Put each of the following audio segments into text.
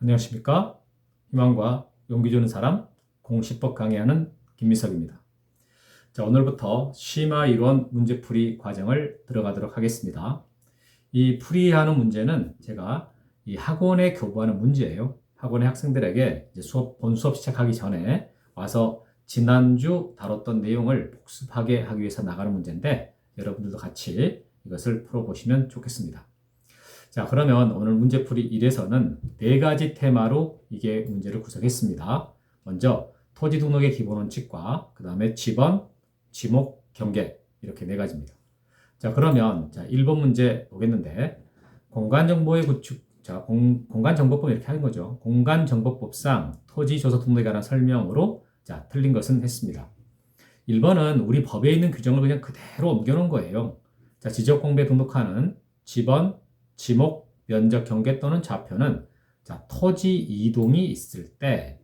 안녕하십니까? 희망과 용기 주는 사람 공시법 강의하는 김미석입니다. 자, 오늘부터 심화 이론 문제풀이 과정을 들어가도록 하겠습니다. 이 풀이하는 문제는 제가 이 학원에 교부하는 문제예요. 학원의 학생들에게 수업, 본 수업 시작하기 전에 와서 지난주 다뤘던 내용을 복습하게 하기 위해서 나가는 문제인데 여러분들도 같이 이것을 풀어보시면 좋겠습니다. 자, 그러면 오늘 문제풀이 1에서는 네 가지 테마로 이게 문제를 구성했습니다. 먼저 토지 등록의 기본 원칙과 그 다음에 지번, 지목, 경계 이렇게 네 가지입니다. 자, 그러면 자, 1번 문제 보겠는데 공간 정보의 구축 자, 공, 공간정보법 이렇게 하는 거죠. 공간정보법상 토지 조서 등록에 관한 설명으로 자, 틀린 것은 했습니다. 1번은 우리 법에 있는 규정을 그냥 그대로 옮겨놓은 거예요. 자, 지적공부에 등록하는 지번, 지목, 면적 경계 또는 좌표는 자, 토지 이동이 있을 때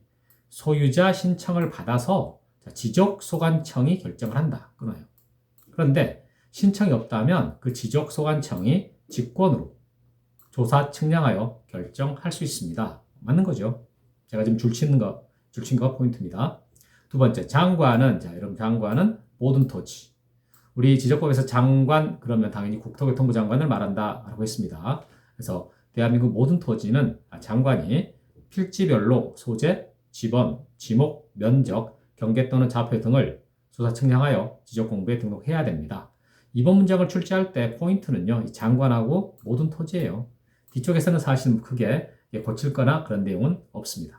소유자 신청을 받아서 자, 지적 소관청이 결정을 한다. 끊어요. 그런데 신청이 없다면 그 지적 소관청이 직권으로 조사 측량하여 결정할 수 있습니다. 맞는 거죠. 제가 지금 줄치는 거, 줄친 거 포인트입니다. 두 번째, 장관은, 자, 여러분, 장관은 모든 토지. 우리 지적법에서 장관, 그러면 당연히 국토교통부 장관을 말한다. 라고 했습니다. 그래서 대한민국 모든 토지는 장관이 필지별로 소재, 지번, 지목, 면적, 경계 또는 좌표 등을 조사 측량하여 지적 공부에 등록해야 됩니다. 이번 문장을 출제할 때 포인트는요, 장관하고 모든 토지예요. 뒤쪽에서는 사실 크게 고칠 거나 그런 내용은 없습니다.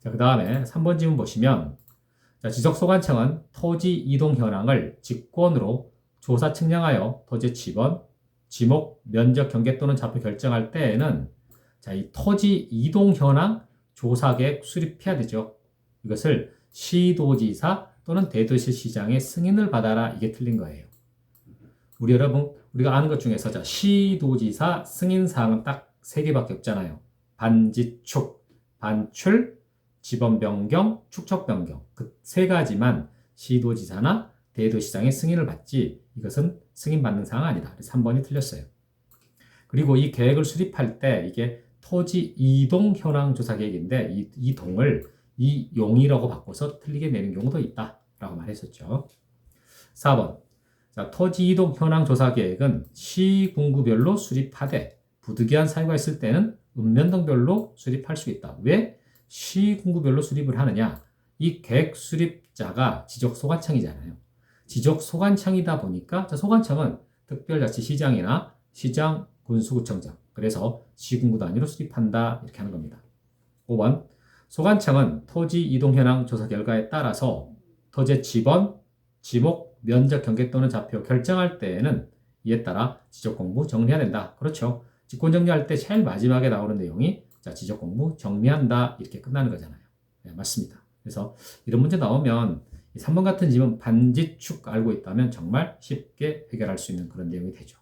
자, 그 다음에 3번 지문 보시면 자, 지적소관청은 토지 이동 현황을 직권으로 조사 측량하여 토지 지번, 지목, 면적 경계 또는 좌표 결정할 때에는 자, 이 토지 이동 현황 조사 계획 수립해야 되죠. 이것을 시도지사 또는 대도시 시장의 승인을 받아라 이게 틀린 거예요. 우리 여러분 우리가 아는 것 중에서 자, 시도지사 승인 사항은 딱 세 개밖에 없잖아요. 반지축, 반출, 지번 변경, 축척 변경 그 세 가지만 시도지사나 대도시장의 승인을 받지 이것은 승인 받는 사항 아니다. 3번이 틀렸어요. 그리고 이 계획을 수립할 때 이게 토지 이동 현황 조사 계획인데 이 이 동을 이 용이라고 바꿔서 틀리게 내는 경우도 있다라고 말했었죠. 4번 자, 토지 이동 현황 조사 계획은 시 군구별로 수립하되 부득이한 사유가 있을 때는 읍면동별로 수립할 수 있다. 왜 시군구별로 수립을 하느냐? 이 계획 수립자가 지적 소관청이잖아요. 지적 소관청이다 보니까 소관청은 특별자치시장이나 시장 군수구청장 그래서 시군구 단위로 수립한다 이렇게 하는 겁니다. 5번 소관청은 토지 이동 현황 조사 결과에 따라서 토지 지번, 지목, 면적 경계 또는 좌표 결정할 때에는 이에 따라 지적 공부 정리해야 된다. 그렇죠. 직권 정리할 때 제일 마지막에 나오는 내용이 자, 지적 공부 정리한다. 이렇게 끝나는 거잖아요. 네, 맞습니다. 그래서 이런 문제 나오면 3번 같은 집은 반지축 알고 있다면 정말 쉽게 해결할 수 있는 그런 내용이 되죠.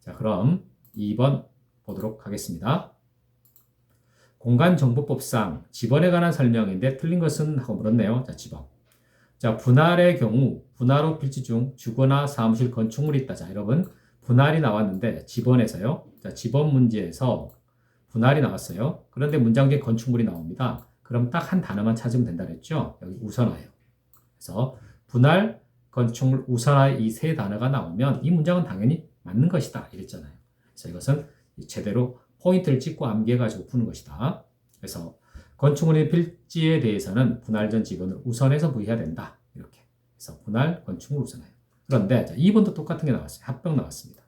자, 그럼 2번 보도록 하겠습니다. 공간정보법상 지번에 관한 설명인데 틀린 것은 하고 물었네요. 자, 지번. 자, 분할의 경우 분할 후 필지 중 주거나 사무실 건축물이 있다. 자, 여러분 분할이 나왔는데 지번에서요. 자, 지번 문제에서 분할이 나왔어요. 그런데 문장에 건축물이 나옵니다. 그럼 딱 한 단어만 찾으면 된다 그랬죠? 여기 우선화예요. 그래서 분할, 건축물, 우선화 이 세 단어가 나오면 이 문장은 당연히 맞는 것이다 이랬잖아요. 그래서 이것은 제대로 포인트를 찍고 암기해가지고 푸는 것이다. 그래서 건축물의 필지에 대해서는 분할 전 지번을 우선해서 부여해야 된다. 이렇게. 그래서 분할, 건축물 우선해요. 그런데 자, 2번도 똑같은 게 나왔어요. 합병 나왔습니다.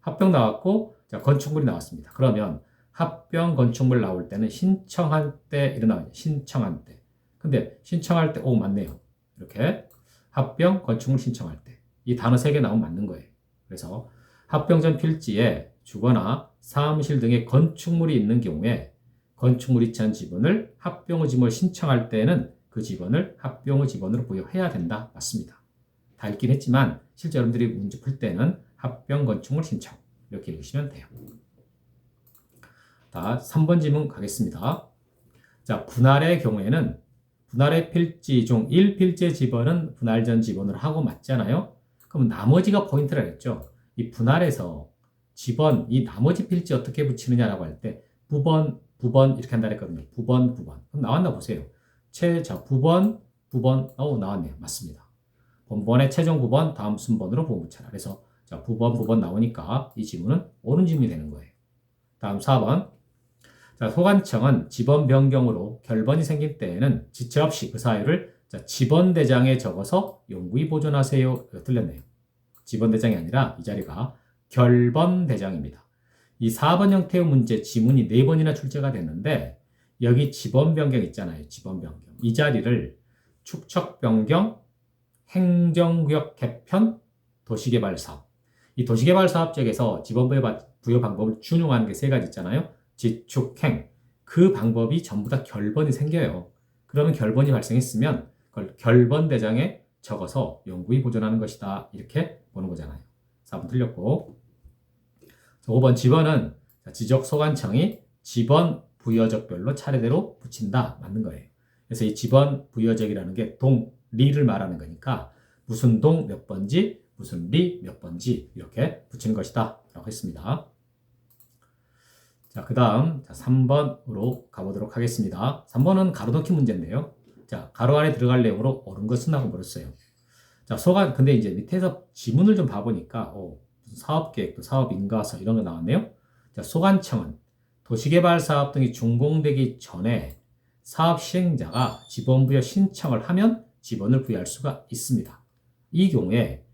합병 나왔고 자, 건축물이 나왔습니다. 그러면 합병 건축물 나올 때는 신청할 때 일어나요. 신청할 때. 근데 신청할 때, 오, 맞네요. 이렇게. 합병 건축물 신청할 때. 이 단어 세 개 나오면 맞는 거예요. 그래서 합병 전 필지에 주거나 사무실 등의 건축물이 있는 경우에 건축물 이체한 지번을 합병의 지번을 신청할 때는 그 지번을 합병의 지번으로 부여해야 된다. 맞습니다. 다 읽긴 했지만 실제 여러분들이 문제 풀 때는 합병 건축물 신청 이렇게 읽으시면 돼요. 자, 3번 질문 가겠습니다. 자, 분할의 경우에는 분할의 필지 중 1필지의 지번은 분할 전 지번으로 하고 맞잖아요. 그럼 나머지가 포인트라 했죠. 이 분할에서 지번, 이 나머지 필지 어떻게 붙이느냐라고 할 때 부번, 부번 이렇게 한다 그랬거든요. 부번, 부번. 그럼 나왔나 보세요. 최, 자, 부번, 부번, 어 나왔네요. 맞습니다. 본번의 최종 부번, 다음 순번으로 보붙여라. 그래서 자, 부번, 부번 나오니까 이 지문은 옳은 지문이 되는 거예요. 다음 4번. 자, 소관청은 지번 변경으로 결번이 생길 때에는 지체 없이 그 사유를 자, 지번 대장에 적어서 용구히 보존하세요. 틀렸네요. 지번 대장이 아니라 이 자리가 결번 대장입니다. 이 4번 형태의 문제 지문이 4번이나 출제가 됐는데 여기 지번 변경 있잖아요. 지번 변경. 이 자리를 축척 변경, 행정구역 개편, 도시개발 사업. 이 도시개발 사업 쪽에서 지번 부여 부여 방법을 준용하는 게 세 가지 있잖아요. 지축행. 그 방법이 전부 다 결번이 생겨요. 그러면 결번이 발생했으면 그걸 결번 대장에 적어서 영구히 보존하는 것이다. 이렇게 보는 거잖아요. 4번 틀렸고. 5번 지번은 지적 소관청이 지번 부여적별로 차례대로 붙인다. 맞는 거예요. 그래서 이 지번 부여적이라는 게 동, 리를 말하는 거니까 무슨 동 몇 번지, 무슨 리 몇 번지 이렇게 붙이는 것이다. 라고 했습니다. 자, 그 다음 3번으로 가보도록 하겠습니다. 3번은 가로넣기 문제인데요. 자, 가로 안에 들어갈 내용으로 옳은 것은 하고 물었어요. 자, 소관, 근데 이제 밑에서 지문을 좀 봐보니까, 어, 사업계획도 사업인가서 이런 거 나왔네요. 자, 소관청은 도시개발 사업 등이 준공되기 전에 사업 시행자가 지번부여 신청을 하면 지번을 부여할 수가 있습니다. 이 경우에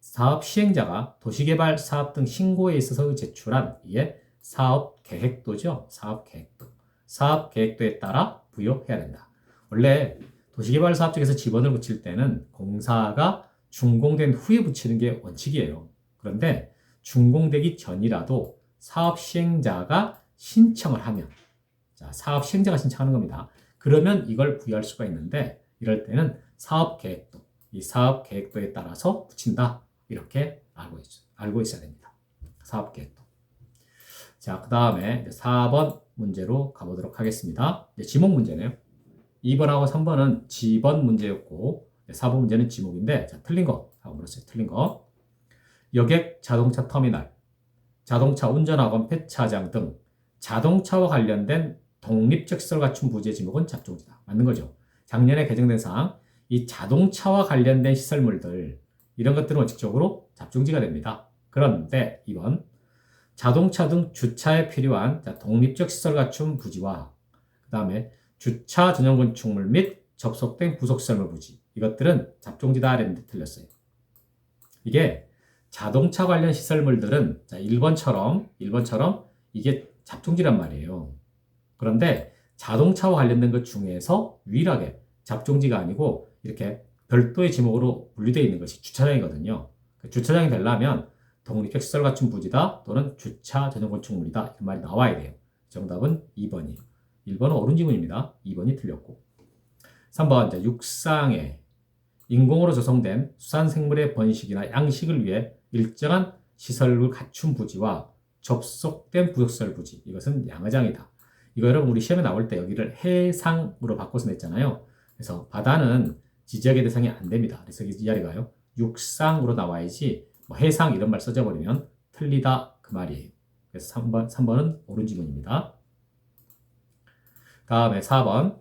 사업 시행자가 도시개발 사업 등 신고에 있어서 제출한 이에 사업 계획도죠. 사업 계획도. 사업 계획도에 따라 부여해야 된다. 원래 도시개발 사업 쪽에서 지번을 붙일 때는 공사가 준공된 후에 붙이는 게 원칙이에요. 그런데 준공되기 전이라도 사업 시행자가 신청을 하면 자, 사업 시행자가 신청하는 겁니다. 그러면 이걸 부여할 수가 있는데 이럴 때는 사업 계획도 이 사업 계획도에 따라서 붙인다. 이렇게 알고 있, 알고 있어야 됩니다. 사업 계획도. 자, 그 다음에 4번 문제로 가보도록 하겠습니다. 지목 문제네요. 2번하고 3번은 지번 문제였고 4번 문제는 지목인데 자, 틀린 거 하고 물었어요. 틀린 거. 여객 자동차 터미널, 자동차 운전학원 폐차장 등 자동차와 관련된 독립적 시설 갖춘 부지의 지목은 잡종지다. 맞는 거죠. 작년에 개정된 사항, 이 자동차와 관련된 시설물들 이런 것들은 원칙적으로 잡종지가 됩니다. 그런데 이번 자동차 등 주차에 필요한 독립적 시설 갖춘 부지와 그 다음에 주차 전용 건축물 및 접속된 부속시설물 부지 이것들은 잡종지다 라는데 틀렸어요. 이게 자동차 관련 시설물들은 자 1번처럼 1번처럼 이게 잡종지란 말이에요. 그런데 자동차와 관련된 것 중에서 유일하게 잡종지가 아니고 이렇게 별도의 지목으로 분류되어 있는 것이 주차장이거든요. 그 주차장이 되려면 독립적 시설 갖춘 부지다 또는 주차 전용 건축물이다 이 말이 나와야 돼요. 정답은 2번이에요. 1번은 옳은 지문입니다. 2번이 틀렸고 3번 이제 육상에 인공으로 조성된 수산생물의 번식이나 양식을 위해 일정한 시설을 갖춘 부지와 접속된 부속시설 부지 이것은 양어장이다. 이거 여러분 우리 시험에 나올 때 여기를 해상으로 바꿔서 냈잖아요. 그래서 바다는 지적의 대상이 안 됩니다. 그래서 이 자리가요. 육상으로 나와야지 뭐 해상 이런 말 써져 버리면 틀리다 그 말이에요. 그래서 3번 3번은 옳은 지문입니다. 다음에 4번.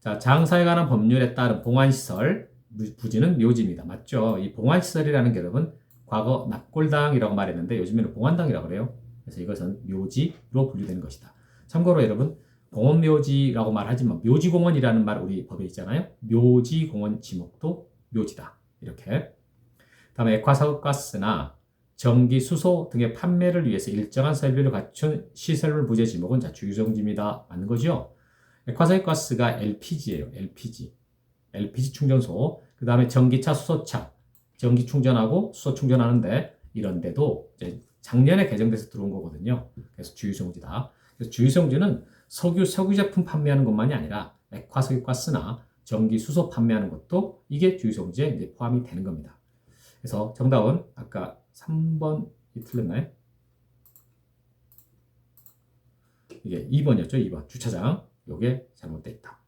자, 장사에 관한 법률에 따른 봉안시설, 부지는 묘지입니다. 맞죠? 이 봉안시설이라는 게 여러분, 과거 납골당이라고 말했는데 요즘에는 봉안당이라고 그래요. 그래서 이것은 묘지로 분류되는 것이다. 참고로 여러분, 공원묘지라고 말하지만 묘지공원이라는 말 우리 법에 있잖아요. 묘지공원 지목도 묘지다. 이렇게. 다음에 액화사업가스나 전기, 수소 등의 판매를 위해서 일정한 설비를 갖춘 시설물 부재 지목은 자 주 유정지입니다. 맞는 거죠? 액화사육가스가 LPG예요. LPG. LPG 충전소. 그 다음에 전기차, 수소차. 전기 충전하고 수소 충전하는데 이런데도 작년에 개정돼서 들어온 거거든요. 그래서 주유성지다. 그래서 주유성지는 석유, 석유 제품 판매하는 것만이 아니라 액화석유가스나 전기, 수소 판매하는 것도 이게 주유성지에 포함이 되는 겁니다. 그래서 정답은 아까 3번이 틀렸나요? 이게 2번이었죠. 2번. 주차장. 요게 잘못되어 있다.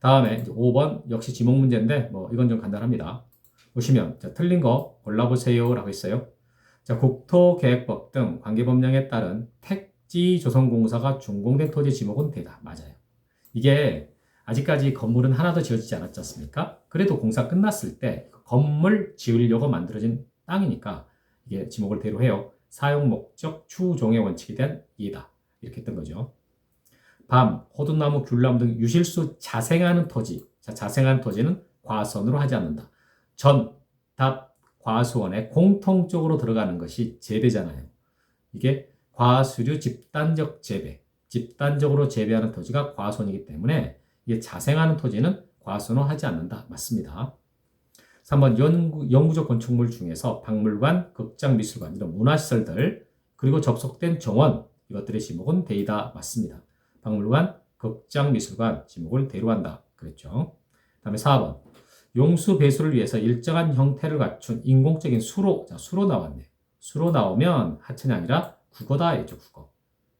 다음에 5번 역시 지목 문제인데 뭐 이건 좀 간단합니다. 보시면 자, 틀린 거 골라보세요 라고 있어요. 자, 국토계획법 등 관계법령에 따른 택 박지조선공사가 준공된 토지 지목은 되다. 맞아요. 이게 아직까지 건물은 하나도 지어지지 않았지 않습니까? 그래도 공사 끝났을 때 건물 지으려고 만들어진 땅이니까 이게 지목을 대로 해요. 사용 목적 추종의 원칙에 대한 이해다. 이렇게 했던 거죠. 밤, 호두나무, 귤나무 등 유실수 자생하는 토지. 자, 자생하는 토지는 과선으로 하지 않는다. 전, 답, 과수원에 공통적으로 들어가는 것이 재배잖아요. 이게 과수류 집단적 재배, 집단적으로 재배하는 토지가 과수원이기 때문에 이게 자생하는 토지는 과수원을 하지 않는다. 맞습니다. 3번 연구, 영구적 건축물 중에서 박물관, 극장, 미술관 이런 문화시설들 그리고 접속된 정원 이것들의 지목은 대이다 맞습니다. 박물관, 극장, 미술관 지목을 대로 한다 그랬죠. 다음에 4번 용수 배수를 위해서 일정한 형태를 갖춘 인공적인 수로 자 수로 나왔네. 수로 나오면 하천이 아니라 국어다 했죠 국어.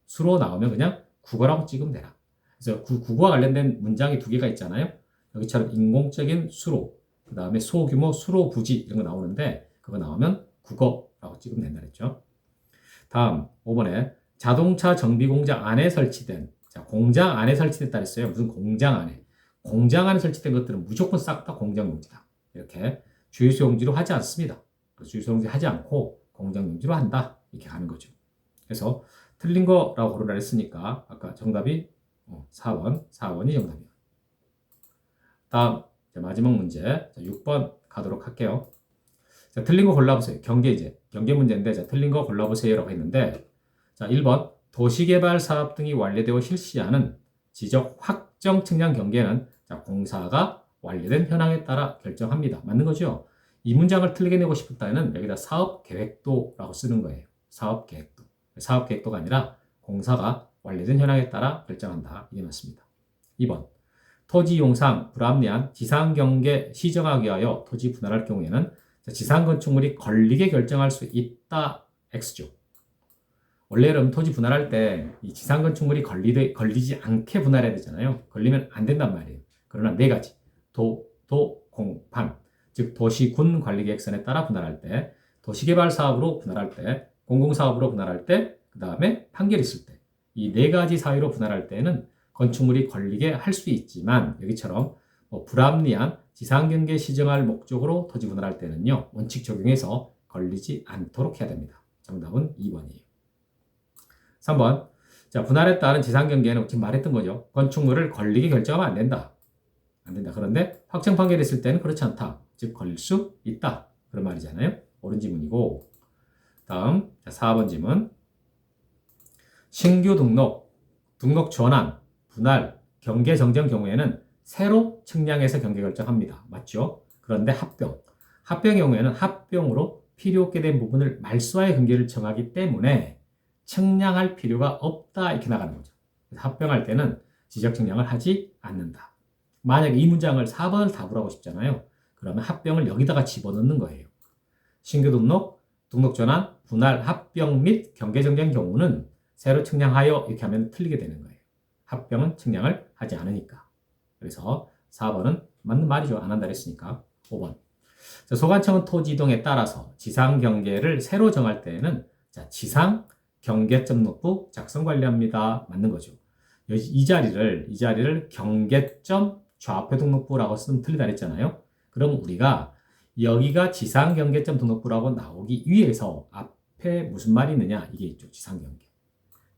수로 나오면 그냥 국어라고 찍으면 되라. 그래서 구, 국어와 관련된 문장이 두 개가 있잖아요. 여기처럼 인공적인 수로 그 다음에 소규모 수로 부지 이런 거 나오는데 그거 나오면 국어라고 찍으면 된다 그랬죠. 다음 5번에 자동차 정비 공장 안에 설치된 자, 공장 안에 설치됐다 했어요. 무슨 공장 안에 공장 안에 설치된 것들은 무조건 싹 다 공장 용지다. 이렇게 주유소 용지로 하지 않습니다. 주유소 용지 하지 않고 공장 용지로 한다. 이렇게 가는 거죠. 그래서 틀린 거라고 고르라 했으니까 아까 정답이 4번, 4번이 정답이에요. 다음 자, 마지막 문제 자, 6번 가도록 할게요. 자, 틀린 거 골라보세요. 경계 이제 경계 문제인데 자, 틀린 거 골라보세요라고 했는데 자 1번 도시개발 사업 등이 완료되어 실시하는 지적 확정 측량 경계는 자, 공사가 완료된 현황에 따라 결정합니다. 맞는 거죠? 이 문장을 틀리게 내고 싶다면 여기다 사업 계획도라고 쓰는 거예요. 사업 계획도. 사업 계획도가 아니라 공사가 완료된 현황에 따라 결정한다. 이게 맞습니다. 2번. 토지 용상 불합리한 지상 경계 시정하기 위하여 토지 분할할 경우에는 지상 건축물이 걸리게 결정할 수 있다. X죠. 원래는 토지 분할할 때 이 지상 건축물이 걸리, 걸리지 않게 분할해야 되잖아요. 걸리면 안 된단 말이에요. 그러나 네 가지. 도, 도, 공, 판. 즉 도시 군 관리 계획선에 따라 분할할 때, 도시 개발 사업으로 분할할 때, 공공 사업으로 분할할 때, 그 다음에 판결 있을 때. 이 네 가지 사유로 분할할 때는 건축물이 걸리게 할 수 있지만 여기처럼 뭐 불합리한 지상경계 시정할 목적으로 토지 분할할 때는요 원칙 적용해서 걸리지 않도록 해야 됩니다. 정답은 2번이에요. 3번 자 분할에 따른 지상경계는 지금 말했던 거죠. 건축물을 걸리게 결정하면 안 된다. 안 된다. 그런데 확정 판결했을 때는 그렇지 않다. 즉 걸릴 수 있다. 그런 말이잖아요. 옳은 지문이고 다음 자, 4번 지문 신규 등록, 등록 전환, 분할, 경계 정정 경우에는 새로 측량해서 경계 결정합니다. 맞죠? 그런데 합병. 합병의 경우에는 합병으로 필요 없게 된 부분을 말소하여 경계를 정하기 때문에 측량할 필요가 없다 이렇게 나가는 거죠. 합병할 때는 지적 측량을 하지 않는다. 만약 이 문장을 4번을 답을 하고 싶잖아요. 그러면 합병을 여기다가 집어넣는 거예요. 신규 등록, 등록 전환, 분할, 합병 및 경계 정정 경우는 새로 측량하여 이렇게 하면 틀리게 되는 거예요. 합병은 측량을 하지 않으니까. 그래서 4번은 맞는 말이죠. 안 한다 그랬으니까. 5번. 자, 소관청은 토지 이동에 따라서 지상 경계를 새로 정할 때에는 자, 지상 경계점 녹부 작성 관리합니다. 맞는 거죠. 이 자리를 이 자리를 경계점 좌표 등록부라고 쓰면 틀리다 그랬잖아요. 그럼 우리가 여기가 지상 경계점 등록부라고 나오기 위해서 앞에 무슨 말이 있느냐 이게 있죠. 지상 경계.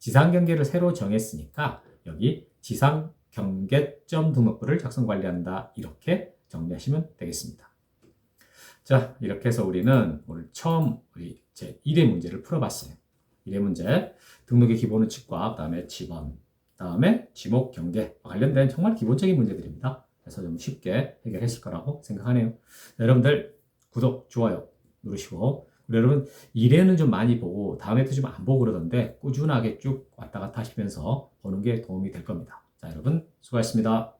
지상 경계를 새로 정했으니까 여기 지상 경계점 등록부를 작성 관리한다. 이렇게 정리하시면 되겠습니다. 자, 이렇게 해서 우리는 오늘 처음 우리 제 1회 문제를 풀어봤어요. 1회 문제 등록의 기본 원칙과 그다음에 지번, 다음에 지목 경계 관련된 정말 기본적인 문제들입니다. 그래서 좀 쉽게 해결했을 거라고 생각하네요. 자, 여러분들 구독, 좋아요 누르시고 여러분 1회는 좀 많이 보고 다음에도 좀 안 보고 그러던데 꾸준하게 쭉 왔다 갔다 하시면서 보는 게 도움이 될 겁니다. 자, 여러분 수고하셨습니다.